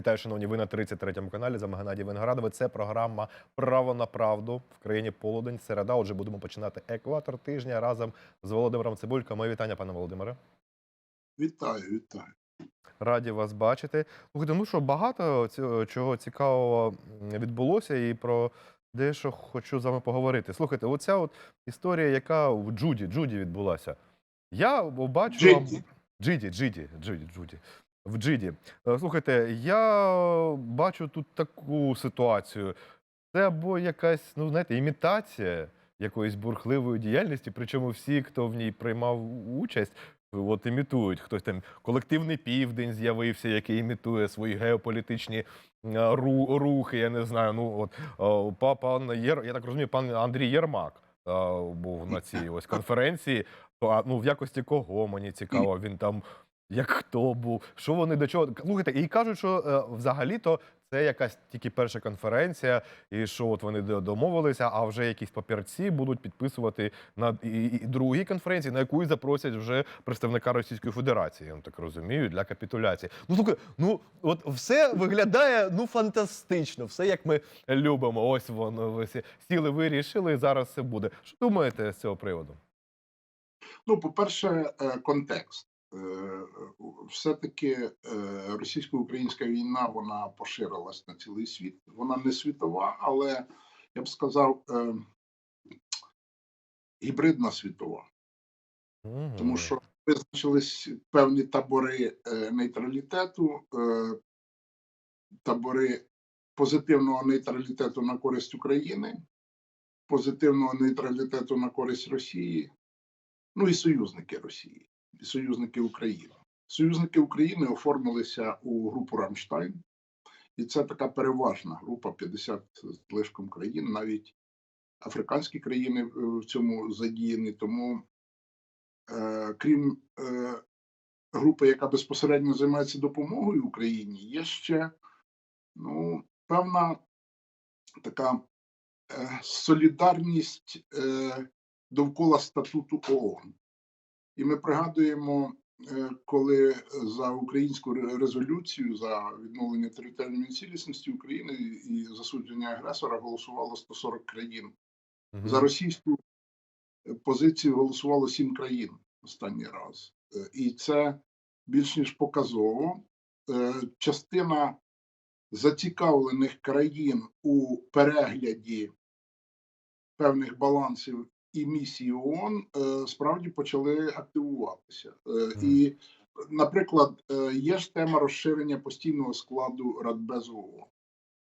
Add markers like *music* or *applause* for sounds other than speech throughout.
Вітаю, шановні, ви на 33-му каналі. За Геннадій Виноградове. Це програма Право на правду в країні Полудень. Середа. Отже, будемо починати екватор тижня разом з Володимиром Цибульком. Моє вітання, пане Володимире. Вітаю, вітаю. Раді вас бачити. Слухайте, ну що багато чого цікавого відбулося, і про дещо хочу з вами поговорити. Слухайте, оця от історія, яка в Джуді, Джуді відбулася. Я бачу Джиді? Джиді, Джиді, Джиді, Джуді. В Джиді. Е, Слухайте, я бачу тут таку ситуацію. Це або якась, ну знаєте, імітація якоїсь бурхливої діяльності, причому всі, хто в ній приймав участь, от імітують. Хтось там колективний південь з'явився, який імітує свої геополітичні ру- рухи. Я не знаю. Ну от е, па- пан Єр, я так розумію, пан Андрій Єрмак е, був на цій ось конференції. То, ну в якості кого мені цікаво, він там. Як хто був, що вони до чого слухайте, і кажуть, що е, взагалі-то це якась тільки перша конференція, і що от вони до- домовилися, а вже якісь папірці будуть підписувати на і, і другій конференції, на яку і запросять вже представника Російської Федерації, я так розумію, для капітуляції. Ну слухай, ну от все виглядає ну фантастично, все як ми любимо. Ось воно ви сіли, вирішили, і зараз все буде. Що думаєте з цього приводу? Ну, по-перше, е, контекст. Е, Все-таки е, російсько-українська війна вона поширилась на цілий світ. Вона не світова, але я б сказав, е, гібридна світова. Тому що визначились певні табори е, нейтралітету, е, табори позитивного нейтралітету на користь України, позитивного нейтралітету на користь Росії, ну і союзники Росії, союзники України. Союзники України оформилися у групу Рамштайн, і це така переважна група 50 з лишком країн, навіть африканські країни е, в цьому задіяні. Тому е, крім е, групи, яка безпосередньо займається допомогою Україні, є ще ну, певна така е, солідарність е, довкола статуту ООН. І ми пригадуємо, е, коли за українську резолюцію за відновлення територіальної цілісності України і засудження агресора голосувало 140 країн. За російську е, позицію голосувало сім країн останній раз. Е, І це більш ніж показово. Частина зацікавлених країн у перегляді певних балансів і місії ООН е, справді почали активуватися. Е, І, наприклад, е, є ж тема розширення постійного складу Радбезу ООН.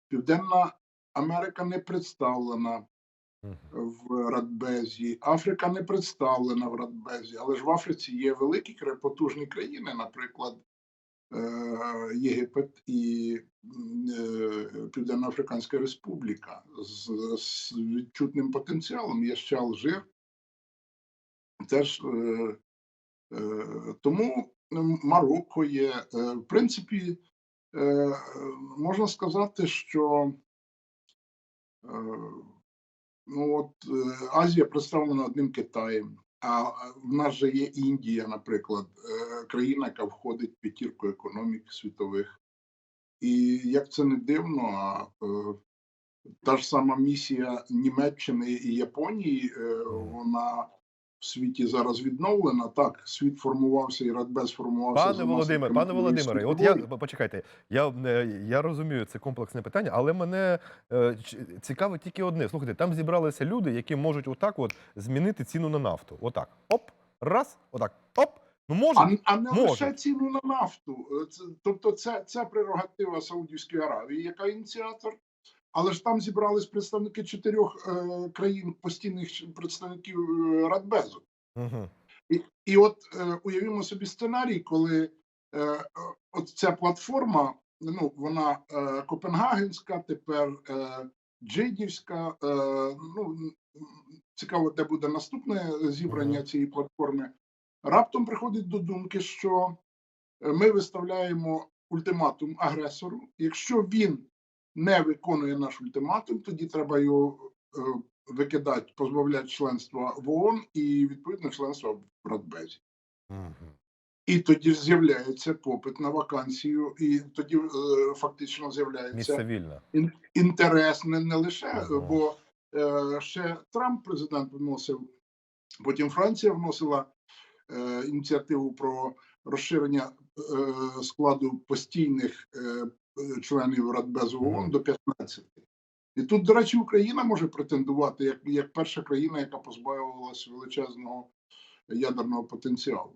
Південна Америка не представлена в Радбезі. Африка не представлена в Радбезі, але ж в Африці є великі потужні країни, наприклад, Єгипет і е, Південно-Африканська Республіка з, з відчутним потенціалом. Є ще Алжир. Теж е, е, тому Марокко є. Е, в принципі, е, можна сказати, що е, Ну от е, Азія представлена одним Китаєм, а в нас же є Індія, наприклад, е, країна, яка входить в п'ятірку економік світових. І як це не дивно, а е, та ж сама місія Німеччини і Японії, е, вона в світі зараз відновлена. Так, світ формувався і Радбез формувався. Пане Володимир, пане Володимире, от я почекайте, я, е, я розумію, це комплексне питання, але мене е, цікавить тільки одне. Слухайте, там зібралися люди, які можуть отак от змінити ціну на нафту. Отак. Оп, раз, отак, оп. Ну можуть. А, а не Може. лише ціну на нафту. Е, тобто, це, це прерогатива Саудівської Аравії, яка ініціатор. Але ж там зібрались представники чотирьох е, країн, постійних представників е, Радбезу. Угу. І, і от е, уявімо собі сценарій, коли е, от ця платформа, ну вона е, Копенгагенська, тепер е, Джидівська. Е, ну цікаво, де буде наступне зібрання Мгм. цієї платформи. Раптом приходить до думки, що е, ми виставляємо ультиматум агресору. Якщо він не виконує наш ультиматум, тоді треба його е, викидати, позбавляти членства в ООН і відповідно членства в Радбезі. Угу. І тоді ж з'являється попит на вакансію, і тоді е, фактично з'являється ін- інтерес не, не лише, Ага. бо е, ще Трамп президент вносив, потім Франція вносила е, ініціативу про розширення е, складу постійних е, членів Радбезу ООН до 15. І тут, до речі, Україна може претендувати як, як перша країна, яка позбавилася величезного ядерного потенціалу.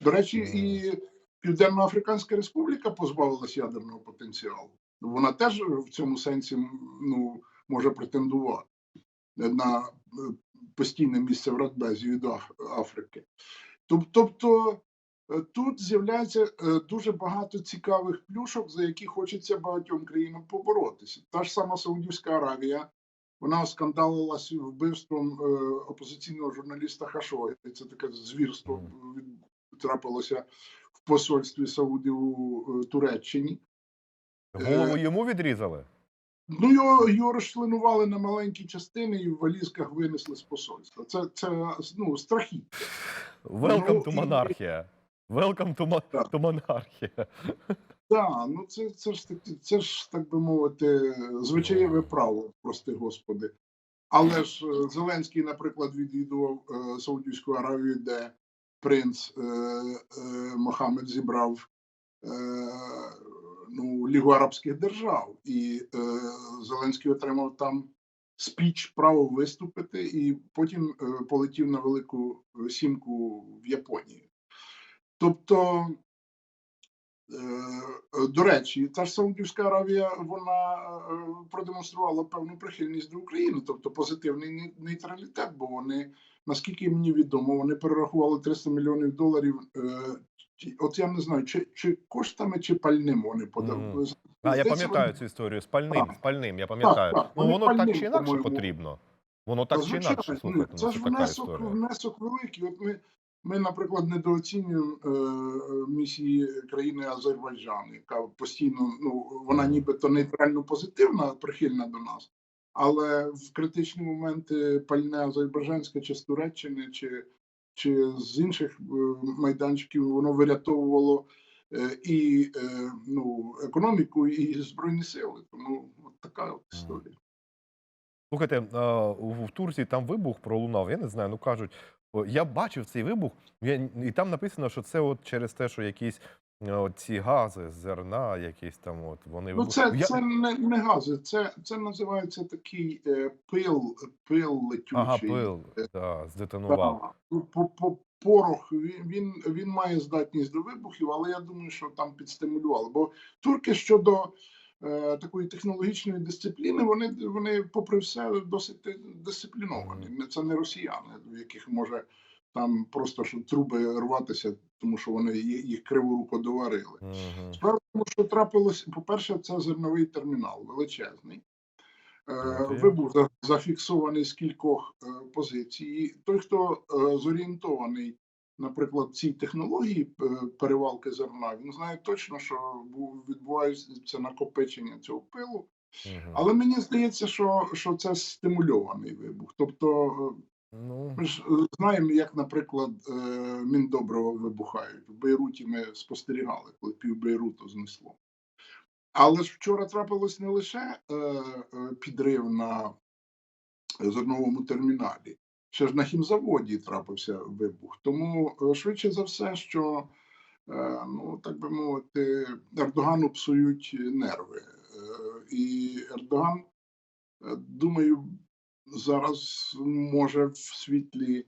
До речі, і Південно-Африканська Республіка позбавилась ядерного потенціалу. Вона теж в цьому сенсі ну, може претендувати на е, постійне місце в Радбезі від Африки. Тобто тут з'являється е, дуже багато цікавих плюшок, за які хочеться багатьом країнам поборотися. Та ж сама Саудівська Аравія, вона оскандалилась вбивством е, опозиційного журналіста Хашоги. Це таке звірство трапилося в посольстві Саудів у е, Туреччині. Голову йому відрізали. Ну, його, його розчленували на маленькі частини і в валізках винесли з посольства. Це, це ну, страхіття. Welcome to monarchia. Welcome to, Так. to monarchia. Так, ну це, це ж таки, це ж так би мовити, звичаєве право, прости господи. Але ж е, Зеленський, наприклад, відвідував е, Саудівську Аравію, де принц е, е, Мохаммед зібрав е, ну, Лігу Арабських держав, і е, Зеленський отримав там спіч право виступити, і потім е, полетів на велику е, сімку в Японію. Тобто, Е, До речі, та ж Саудівська Аравія вона е, продемонструвала певну прихильність до України, тобто позитивний нейтралітет, бо вони, наскільки мені відомо, вони перерахували 300 мільйонів доларів. е, От я не знаю, чи, чи коштами, чи пальним вони подали. Мгм. А я пам'ятаю цю історію з пальним, Так. з пальним, я пам'ятаю. так, Ну вони воно так чи інакше потрібно. Воно так Та, чи інакше, звичайно, ну, ну це це ж внесок, внесок великий. От ми, ми, наприклад, недооцінюємо е, е, місії країни Азербайджан, яка постійно, ну вона нібито нейтрально позитивна, прихильна до нас, але в критичні моменти пальне азербайджанське чи з Туреччини, чи, чи з інших е, майданчиків, воно вирятовувало. е, І е, ну, економіку, і збройні сили. Тому от така от історія. Слухайте, в Турції там вибух пролунав, я не знаю, ну кажуть, я бачив цей вибух, і там написано, що це от через те, що якісь е, от ці гази, зерна, якісь там, от вони Ну, це, я... це не, не гази, це, це називається такий е, пил, пил летючий. Ага, пил, Е, да, здетонував. Ну, По, по, порох він, він, він має здатність до вибухів, але я думаю, що там підстимулювали. Бо турки щодо такої технологічної дисципліни, вони, вони, попри все, досить дисципліновані. Це не росіяни, в яких може там просто що труби рватися, тому що вони їх, їх криворуко доварили. Справа тому, що трапилось, по-перше, це зерновий термінал величезний. Е, Окей. Вибух зафіксований з кількох е, позицій. Той, хто е, зорієнтований, наприклад, в цій технології е, перевалки зерна, він знає точно, що бу- відбувається накопичення цього пилу. Мгм. Але мені здається, що, що це стимульований вибух. Тобто, е, Ну, ми ж е, знаємо, як, наприклад, міндобрива вибухають. В Бейруті ми спостерігали, коли пів Бейруту знесло. Але ж вчора трапилось не лише підрив на зерновому терміналі, ще ж на хімзаводі трапився вибух. Тому е, швидше за все, що, е, ну так би мовити, Ердогану псують нерви. Е, і Ердоган, думаю, зараз може в світлі.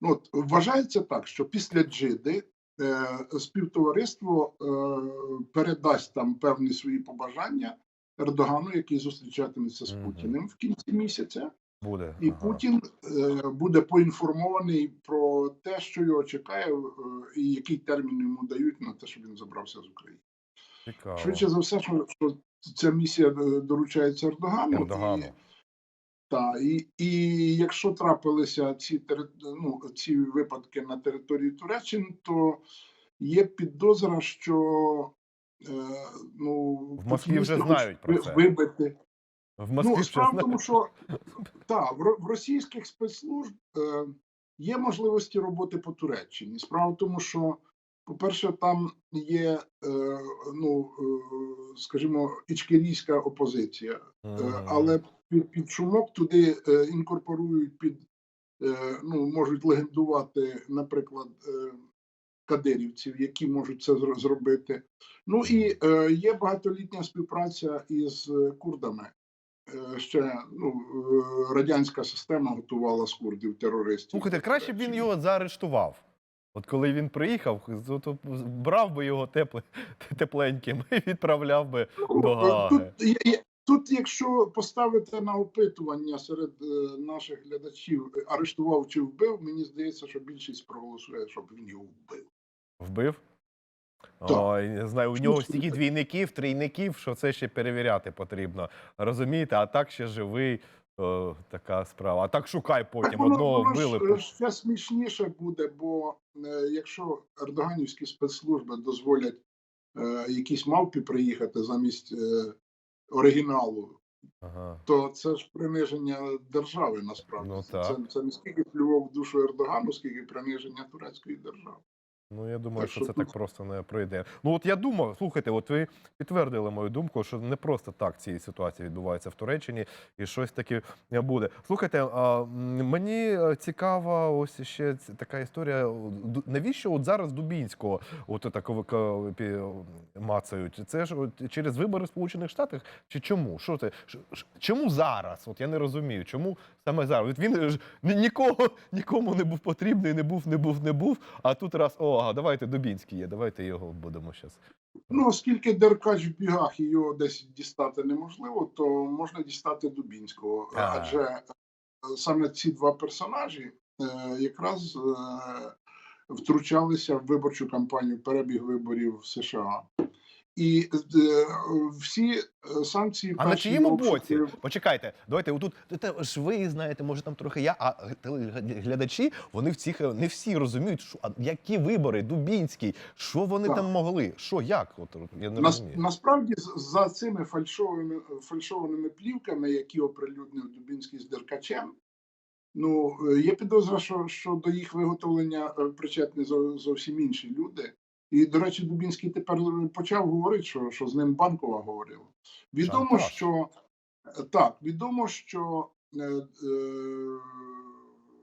Ну, от, вважається так, що після Джиди е, співтовариство е, передасть там певні свої побажання Ердогану, який зустрічатиметься з Путіним в кінці місяця, буде. і ага. Путін е, буде поінформований про те, що його чекає, е, і який термін йому дають на те, щоб він забрався з України. Цікаво. Швидше за все, що, ця місія е, доручається Ердогану. Ердогану. І, та, і, і якщо трапилися ці, ну, ці випадки на території Туреччини, то є підозра, що е, ну, В Москві вже знають про це. вибити. В Москві Ну, справа в тому, що та, в, російських спецслужб е, є можливості роботи по Туреччині. Справа в тому, що По-перше, там є, е, ну, е, скажімо, ічкерійська опозиція, Е, але під, під шумок туди е, інкорпорують під, е, ну, можуть легендувати, наприклад, е, кадирівців, які можуть це зробити. Ну і е, є багатолітня співпраця із е, курдами. Е, Ще ну, е, радянська система готувала з курдів терористів. Слухайте, краще б він його заарештував. От коли він приїхав, то, то брав би його тепле, *laughs* тепленьким і відправляв би Ну, до е, Гааги. Тут, тут, якщо поставити на опитування серед наших глядачів, арештував чи вбив, мені здається, що більшість проголосує, щоб він його вбив. Вбив? Ой, не знаю, у нього стільки двійників, трійників, що це ще перевіряти потрібно. Розумієте, а так ще живий. О, така справа. А так шукай потім. Так Одного воно вбили. ж, е, ще смішніше буде, бо е, якщо ердоганівські спецслужби дозволять е, якісь мавпі приїхати замість е, оригіналу, Ага. то це ж приниження держави насправді. Ну, Це- Це, це не скільки плював в душу Ердогану, скільки приниження турецької держави. Ну, я думаю, що це так просто не пройде. Ну, от я думав, слухайте, от ви підтвердили мою думку, що не просто так ці ситуації відбуваються в Туреччині, і щось таке буде. Слухайте, а, мені е, цікава ось ще така історія. Навіщо от зараз Дубінського от так мацають? Це ж от через вибори в Сполучених Штатах? Чи чому? Що це? Чому зараз? От я не розумію, чому саме зараз? От він ж нікого, нікому не був потрібний, не був, не був, не був. А тут раз, о, ага, давайте Дубінський є, давайте його будемо зараз. Ну, оскільки Деркач в бігах і його десь дістати неможливо, то можна дістати Дубінського. А. Адже е, саме ці два персонажі е, якраз е, втручалися в виборчу кампанію, перебіг виборів в США. І е, всі е, санкції А на чиєму боці? Почекайте, давайте отут ж ви знаєте, може там трохи я, а глядачі, вони в цих не всі розуміють, що які вибори, Дубінський, що вони Так. там могли, що як? От я не Нас, розумію. насправді за цими фальшованими, фальшованими плівками, які оприлюднив Дубінський з Деркачем, ну е, є підозра, що, що до їх виготовлення е, причетні зо- зовсім інші люди. І, до речі, Дубінський тепер почав говорити, що, що з ним банкова говорила. Відомо, Шантаж. що е, так, відомо, що е, е,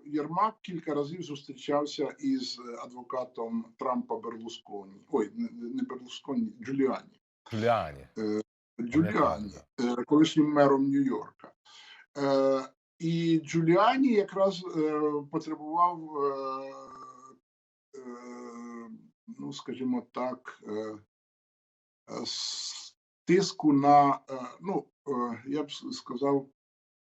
Єрмак кілька разів зустрічався із адвокатом Трампа Берлусконі. Ой, не, Берлусконі, Джуліані. Джуліані. Джуліані, е, колишнім мером Нью-Йорка. Е, І Джуліані якраз е, потребував, е, е, ну скажімо так, е, е, тиску на, е, ну, я б сказав,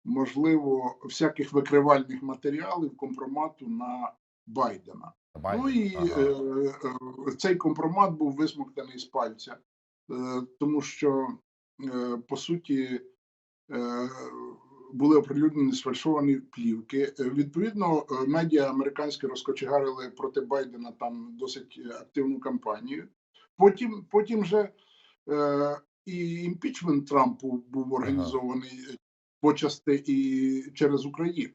можливо, всяких викривальних матеріалів компромату на Байдена. Ну і Ага. цей компромат був висмоктаний з пальця, тому що, по суті, були оприлюднені сфальшовані плівки. Е, Відповідно, е, медіа американські розкочегарили проти Байдена там досить активну кампанію. Потім, потім же е, і імпічмент Трампу був організований почасти і через Україну.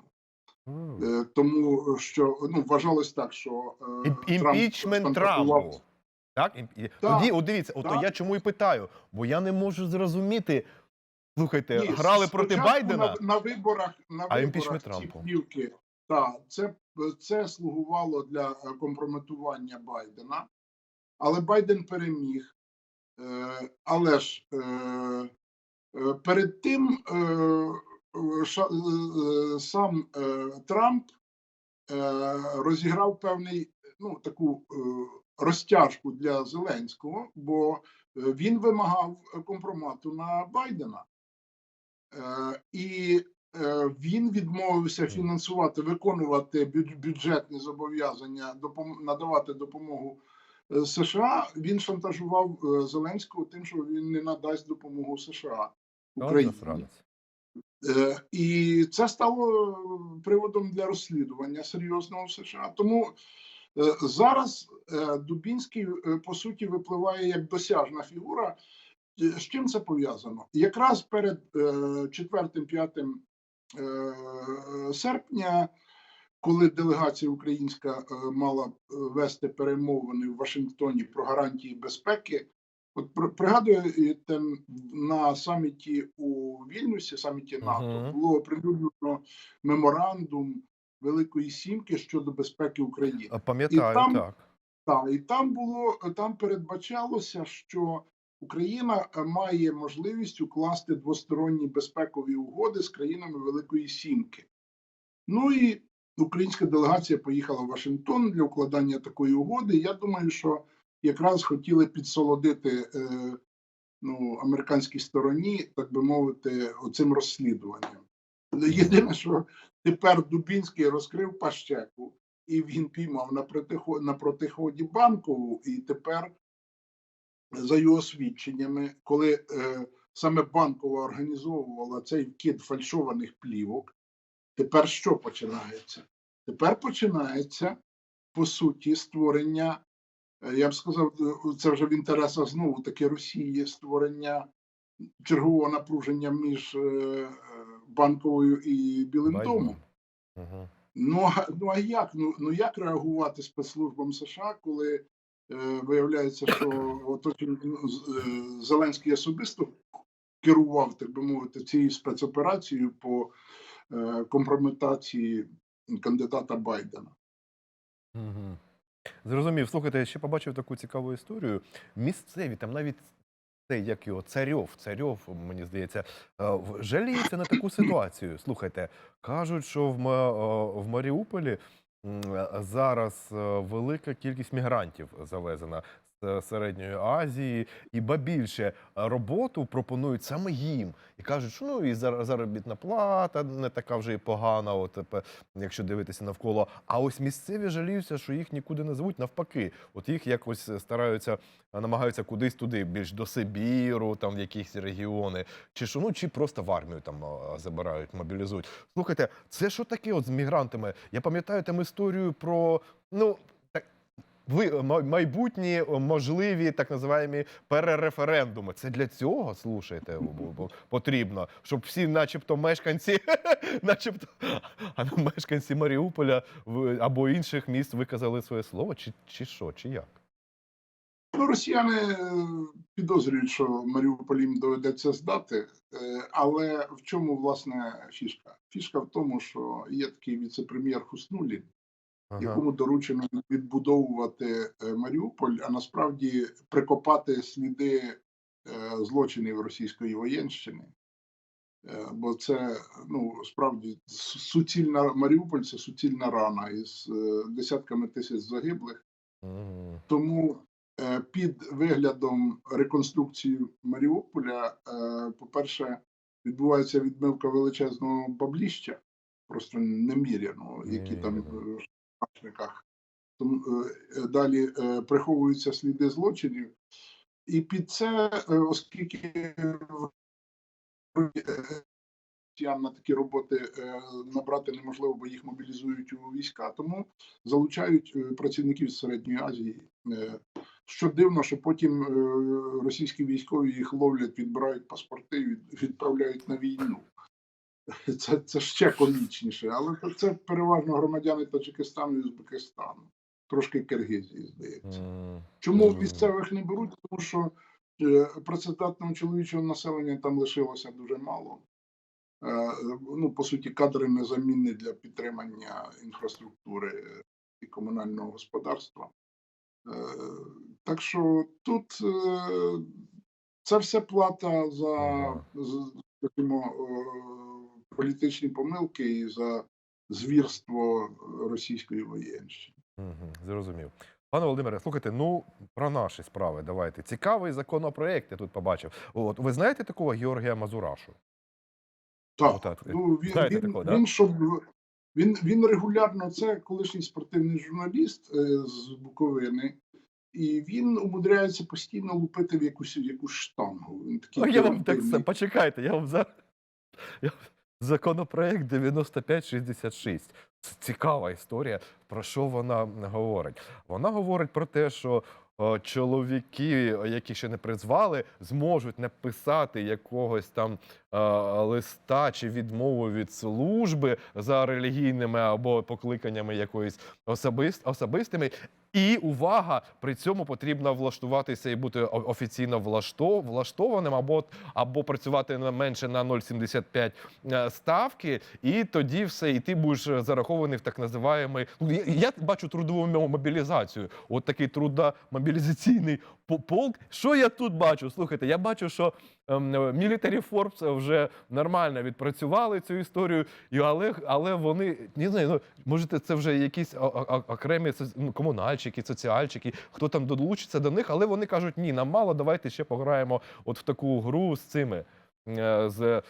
Е, Тому що ну вважалось так, що е, Імпічмент Трампу. Так? Так, Тоді, от дивіться, от так. я чому і питаю, бо я не можу зрозуміти. Слухайте, Ні, грали проти Байдена. на, на виборах. На А виборах Трампу? плівки, так, це, це слугувало для е, компрометування Байдена, але Байден переміг. Е, але ж е, е, перед тим е, е, ша- е, сам е, Трамп е, розіграв певний ну, таку е, розтяжку для Зеленського, бо е, він вимагав компромату на Байдена. Е, і е, він відмовився фінансувати, виконувати бюдж- бюджетні зобов'язання, надавати допомогу е, США. Він шантажував Зеленського тим, що він не надасть допомогу США Україні. І це стало приводом для розслідування серйозного в США. Тому зараз Дубінський по суті випливає як досяжна фігура. Е, З чим це пов'язано? Якраз перед 4-5 серпня коли делегація українська е, мала е, вести перемовини в Вашингтоні про гарантії безпеки. От при- пригадуєте, на саміті у Вільнюсі, саміті НАТО, було оприлюднено меморандум Великої Сімки щодо безпеки України. Пам'ятаю, так. Так, і там було там передбачалося, що Україна е, має можливість укласти двосторонні безпекові угоди з країнами Великої Сімки. Ну і українська делегація поїхала в Вашингтон для укладання такої угоди. Я думаю, що якраз хотіли підсолодити е, ну, американській стороні, так би мовити, оцим розслідуванням. Єдине, що тепер Дубінський розкрив пащеку, і він піймав на протихо- на протиході банкову, і тепер, за його свідченнями, коли е, саме банкова організовувала цей вкид фальшованих плівок, тепер що починається? Тепер починається по суті створення, е, я б сказав, е, це вже в інтересах знову таки Росії створення чергового напруження між е, банковою і Білим домом. Мгм. Ну, а- ну а як? Ну, ну як реагувати спецслужбам США, коли виявляється, що оточення ну, е, Зеленський особисто керував, так би мовити, цією спецоперацією по е, компрометації кандидата Байдена? Мгм. Зрозумів. Слухайте, я ще побачив таку цікаву історію. Місцеві, там навіть цей, як його, царьов, царьов, мені здається, е, жаліється на таку ситуацію. Слухайте, кажуть, що в, е, Маріуполі е, зараз е, велика кількість мігрантів завезена з Середньої Азії, і ба більше е, роботу пропонують саме їм. І кажуть, що ну і зар- заробітна плата не така вже і погана, от, якщо дивитися навколо. А ось місцеві жаліються, що їх нікуди не звуть, навпаки. От їх якось стараються, намагаються кудись туди, більш до Сибіру, там в якісь регіони, чи що, ну чи просто в армію там забирають, мобілізують. Слухайте, це що таке от з мігрантами? Я пам'ятаю там історію про ну. Ви майбутні можливі так називаємо перереферендуми. Це для цього слушайте потрібно, щоб всі, начебто, мешканці, *laughs* начебто, а ну, мешканці Маріуполя або інших міст виказали своє слово, чи, чи що, чи як? Ну, росіяни е, підозрюють, що Маріуполь їм доведеться здати, е, але в чому власне фішка? Фішка в тому, що є такий віце-прем'єр Хуснулін, Ага. якому доручено відбудовувати е, Маріуполь, а насправді прикопати сліди е, злочинів російської воєнщини. Е, Бо це ну справді суцільна Маріуполь це суцільна рана із десятками тисяч загиблих. Мгм. Тому під виглядом реконструкції Маріуполя, по-перше, відбувається відмивка величезного бабліща, просто неміряно, які там Неміряно. е, е, Далі е, приховуються сліди злочинів, і під це, оскільки на такі роботи набрати неможливо, бо їх мобілізують у війська. Тому залучають працівників з середньої Азії. Що дивно, що потім російські військові їх ловлять, відбирають паспорти відправляють на війну. *laughs* Це, це ще комічніше, але це- це переважно громадяни Таджикистану і Узбекистану, трошки Киргизії, здається. Чому Зрозуміло. місцевих не беруть? Тому що е, працездатного чоловічого населення там лишилося дуже мало. Е, ну, по суті, кадри незамінні для підтримання інфраструктури і комунального господарства. Е, так що тут е, це все плата за, скажімо, політичні помилки і за звірство російської воєнщини. Мгм, Зрозумів. Пане Володимире, слухайте, ну про наші справи давайте. Цікавий законопроект я тут побачив. От ви знаєте такого Георгія Мазурашу? Так, Отак. ну він, Знаєте він, такого, да? щоб він, він регулярно це колишній спортивний журналіст е, з Буковини, і він умудряється постійно лупити в якусь якусь штангу. Він такий Ну, я вам так почекайте, я вам за я... законопроект 9566. Це цікава історія. Про що вона говорить? Вона говорить про те, що е, чоловіки, які ще не призвали, зможуть написати якогось там е, листа чи відмову від служби за релігійними або покликаннями якоюсь особист, особистими. І увага, при цьому потрібно влаштуватися і бути офіційно влаштованим, або, або працювати менше на 0,75 е, ставки, і тоді все, і ти будеш зарахований в так називаємий. Ну, я, я бачу трудову мобілізацію. От такий трудомобілізаційний полк. Що я тут бачу? Слухайте, я бачу, що ем, е, Military Forbes вже нормально відпрацювали цю історію, але, але вони не знаю, ну можете це вже якісь окремі ну, комунальщики, соціальщики, хто там долучиться до них, але вони кажуть, ні, нам мало, давайте ще пограємо от в таку гру з цими. Е, З е,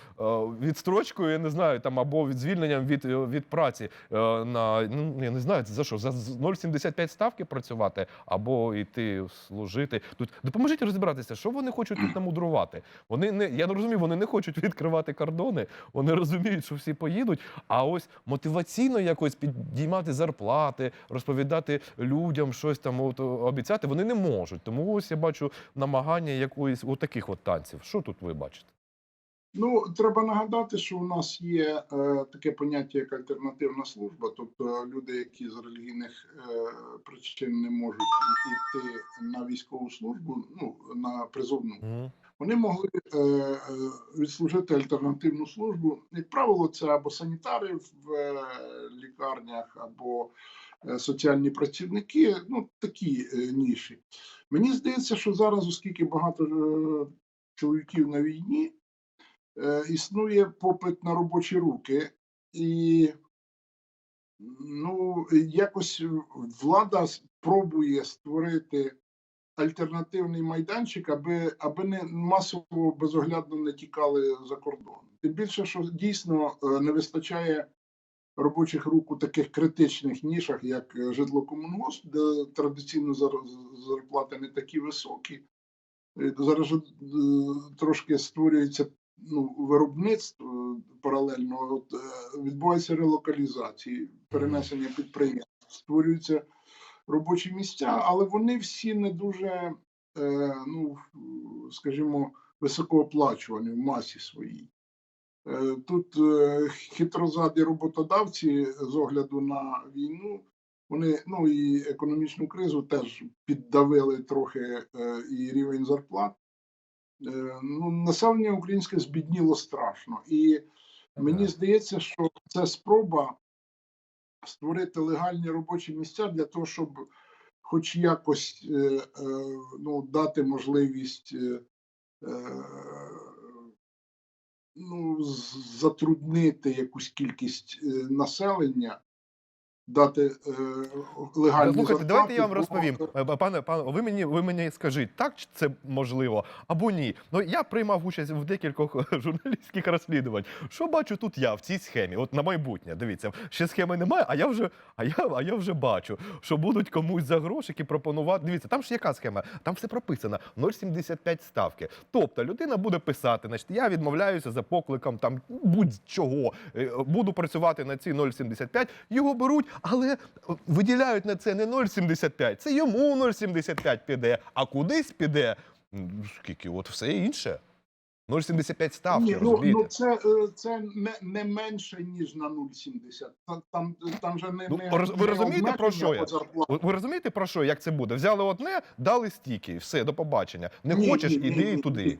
відстрочкою, я не знаю, там або від звільненням від, е, від праці на ну я не знаю за що за 0,75 ставки працювати або йти служити. Тут допоможіть розібратися, що вони хочуть тут намудрувати. Вони не я не розумію, вони не хочуть відкривати кордони. Вони розуміють, що всі поїдуть. А ось мотиваційно якось підіймати зарплати, розповідати людям щось там от, обіцяти. Вони не можуть. Тому ось я бачу намагання якоїсь от таких от танців. Що тут ви бачите? Ну, треба нагадати, що у нас є е, таке поняття як альтернативна служба, тобто люди, які з релігійних е, причин не можуть йти на військову службу, ну на призовну, вони могли е, е, відслужити альтернативну службу. Як правило, це або санітари в е, лікарнях, або е, соціальні працівники, ну такі е, ніші. Мені здається, що зараз, оскільки багато е, чоловіків на війні, існує попит на робочі руки, і ну, якось влада спробує створити альтернативний майданчик, аби, аби не масово безоглядно не тікали за кордон. Тим більше, що дійсно е, не вистачає робочих рук у таких критичних нішах, як е, житло-комунгосп, де традиційно зар- зарплати не такі високі. Е, Зараз е, трошки створюється ну, виробництво е, паралельно, от, е, відбувається релокалізації, перенесення підприємств, створюються робочі місця, але вони всі не дуже, е, ну, скажімо, високооплачувані в масі своїй. Е, Тут е, хитрозаді роботодавці з огляду на війну, вони ну і економічну кризу теж піддавили трохи і рівень зарплат. Е, Ну, населення українське збідніло страшно, і мені здається, що це спроба створити легальні робочі місця для того, щоб хоч якось е, е, ну, дати можливість ну, затруднити якусь кількість населення, дати е, легальні Слухайте, давайте я вам розповім. Е, Пане, пане, ви мені ви мені скажіть, так чи це можливо або ні. Ну я приймав участь в декількох *laughs* журналістських розслідувань. Що бачу тут я в цій схемі? От на майбутнє, дивіться, ще схеми немає, а я вже, а я, а я вже бачу, що будуть комусь за грошики пропонувати. Дивіться, там ж яка схема? Там все прописано 0,75 ставки. Тобто людина буде писати, значить, я відмовляюся за покликом там будь-чого. е, Буду працювати на ці 0,75, його беруть, але е, виділяють на це не 0,75, це йому 0,75 піде, а кудись піде. Скільки, от все інше. 0,75 ставки, Ні, ну, розумієте? ну це, е, це не, не менше, ніж на 0,70. Там, там, же не, Ну, не, ви розумієте, про що я? Ви- розумієте про що, як це буде? Взяли одне, дали стільки, все, до побачення. Не Ні, хочеш, ні, іди ні, туди.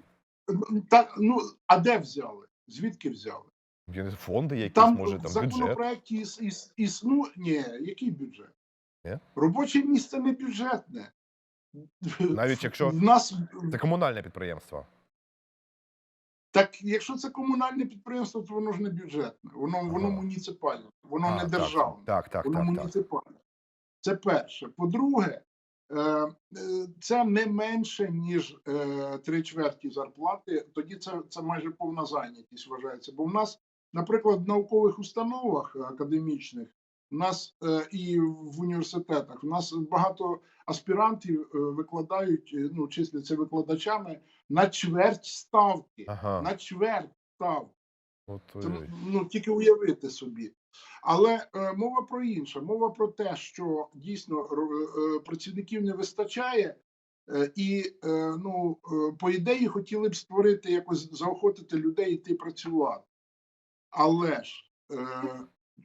ні. Так, ну, а де взяли? Звідки взяли? Фонди якісь, Там може, там бюджет. законопроекті іс, іс, існує. Ні, який бюджет? Ні? Робоче місце не бюджетне. Навіть якщо в нас це комунальне підприємство. так, якщо це комунальне підприємство, то воно ж не бюджетне, воно, воно Ага. мунісипальне, воно А, не так, державне. Так, так, воно так, так. муніципальне. Це перше. По-друге, е, е, це не менше, ніж е, три чверті зарплати. Тоді це, це майже повна зайнятість вважається. Бо в нас, наприклад, в наукових установах академічних, у нас е, і в університетах, у нас багато аспірантів е, викладають, е, ну, числяться викладачами на чверть ставки. Ага. На чверть ставки. От, Це, ну тільки уявити собі. Але е, мова про інше. Мова про те, що дійсно е, працівників не вистачає, Е, І е, ну, е, по ідеї хотіли б створити якось заохотити людей йти працювати. Але ж е,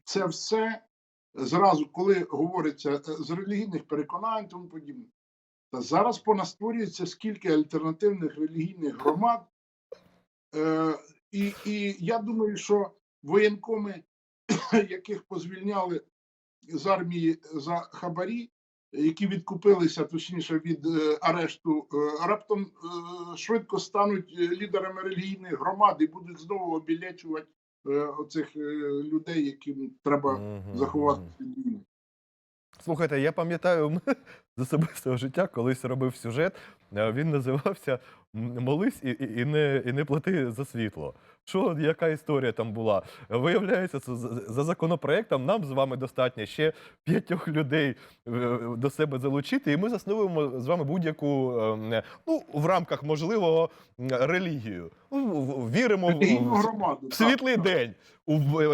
це все зразу, коли говориться е, з релігійних переконань, тому подібне. Та зараз понастворюється скільки альтернативних релігійних громад. Е, і, і я думаю, що воєнкоми, *coughs* яких позвільняли з армії за хабарі, які відкупилися точніше від е, арешту, е, раптом е, швидко стануть е, лідерами релігійних громад і будуть знову обілечувати е, оцих е, людей, яким треба заховати війни. Слухайте, я пам'ятаю *laughs* з особистого життя, колись робив сюжет. е, Він називався Молись і, і, і, не, і не плати за світло. Що, яка історія там була? Виявляється, це за за законопроектом нам з вами достатньо ще п'ятьох людей е, до себе залучити, і ми засновуємо з вами будь-яку е, ну, в рамках можливого релігію. Ну, Віримо в- в, в світлий день.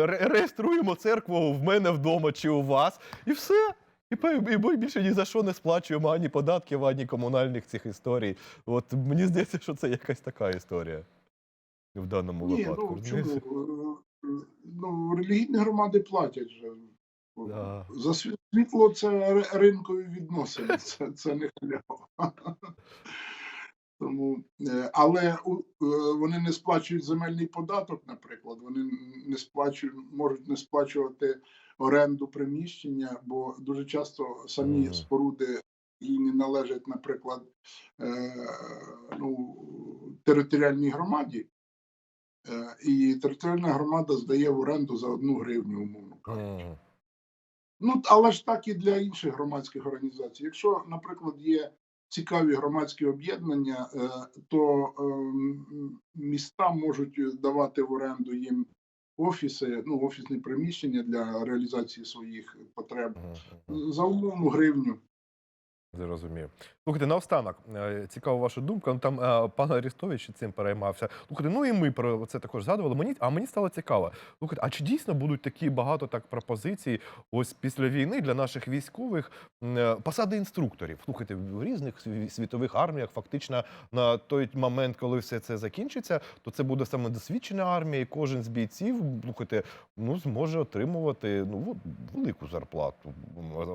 Реєструємо церкву в мене вдома чи у вас, і все. І ми більше ні за що не сплачуємо ані податків, ані комунальних цих історій. От мені здається, що це якась така історія в даному Ні, випадку. ну чому? Е, е, Ну, релігійні громади платять же. Да. За світло це ри- ринкові відносини, *laughs* це, це не халява. *laughs* Тому, е, але вони не сплачують земельний податок, наприклад, вони не сплачують, можуть не сплачувати оренду приміщення, бо дуже часто самі Мгм. споруди і не належать, наприклад, е, ну, територіальній громаді. Е, І територіальна громада здає в оренду за одну гривню, умовно кажучи. Мгм. Ну, але ж так і для інших громадських організацій. Якщо, наприклад, є цікаві громадські об'єднання, е, то ем, міста можуть давати в оренду їм офіси, ну, офісні приміщення для реалізації своїх потреб за умовну гривню. Зрозумів. Слухайте, наостанок, е, цікава ваша думка. Ну, Там е, пан Арістович цим переймався. Слухайте, ну і ми про це також згадували. Мені, а мені стало цікаво. Слухайте, а чи дійсно будуть такі багато так пропозицій ось після війни для наших військових е, посади інструкторів? Слухайте, в різних сві- світових арміях фактично на той момент, коли все це закінчиться, то це буде саме досвідчена армія, і кожен з бійців, слухайте, ну зможе отримувати ну велику зарплату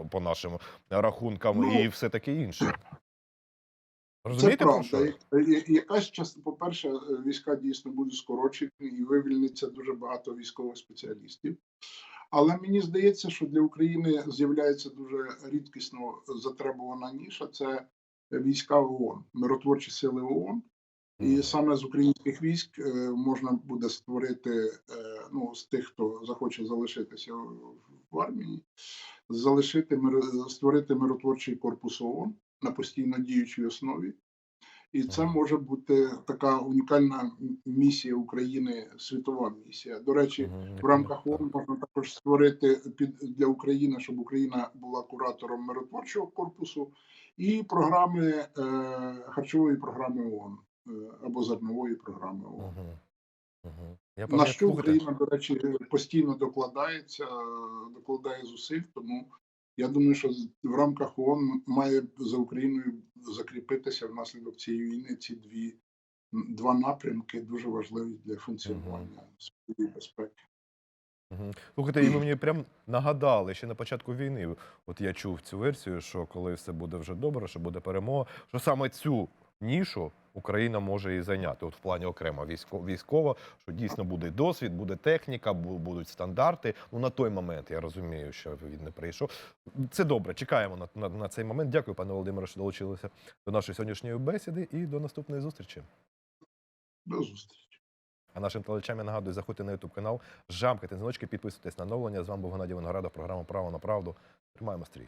по нашим рахункам Ну, і все таке інше. Розумієте, про правда. Якась час, по-перше, е, війська дійсно будуть скорочені і вивільниться дуже багато військових спеціалістів. Але мені здається, що для України з'являється дуже рідкісно затребувана ніша це війська ООН, миротворчі сили ООН. І саме з українських військ е, можна буде створити е, ну, з тих, хто захоче залишитися в армії, залишити створити миротворчий корпус ООН на постійно діючій основі. І це може бути така унікальна місія України, світова місія. До речі, в рамках. ООН можна також створити під для України, щоб Україна була куратором миротворчого корпусу і програми е, харчової програми ООН е, або зернової програми ООН. Я На що Україна, до речі, постійно докладається, докладає зусиль. Тому я думаю, що в рамках ООН має за Україною закріпитися внаслідок цієї війни ці дві два напрямки дуже важливі для функціонування своєї безпеки. Мгм. Слухайте, і ви мені прям нагадали ще на початку війни. От я чув цю версію, що коли все буде вже добре, що буде перемога, що саме цю нішу Україна може і зайняти. От в плані окремо військово, що дійсно буде досвід, буде техніка, будуть стандарти. Ну на той момент я розумію, що він не прийшов. Це добре. Чекаємо на, на, на цей момент. Дякую, пане Володимире, що долучилися до нашої сьогоднішньої бесіди і до наступної зустрічі. До зустрічі. А нашим телечам я нагадую, заходьте на YouTube канал, жамкайте дзвіночки, підписуйтесь на оновлення. З вами був Геннадій Виноградов, програма Право на правду. Тримаємо стрій.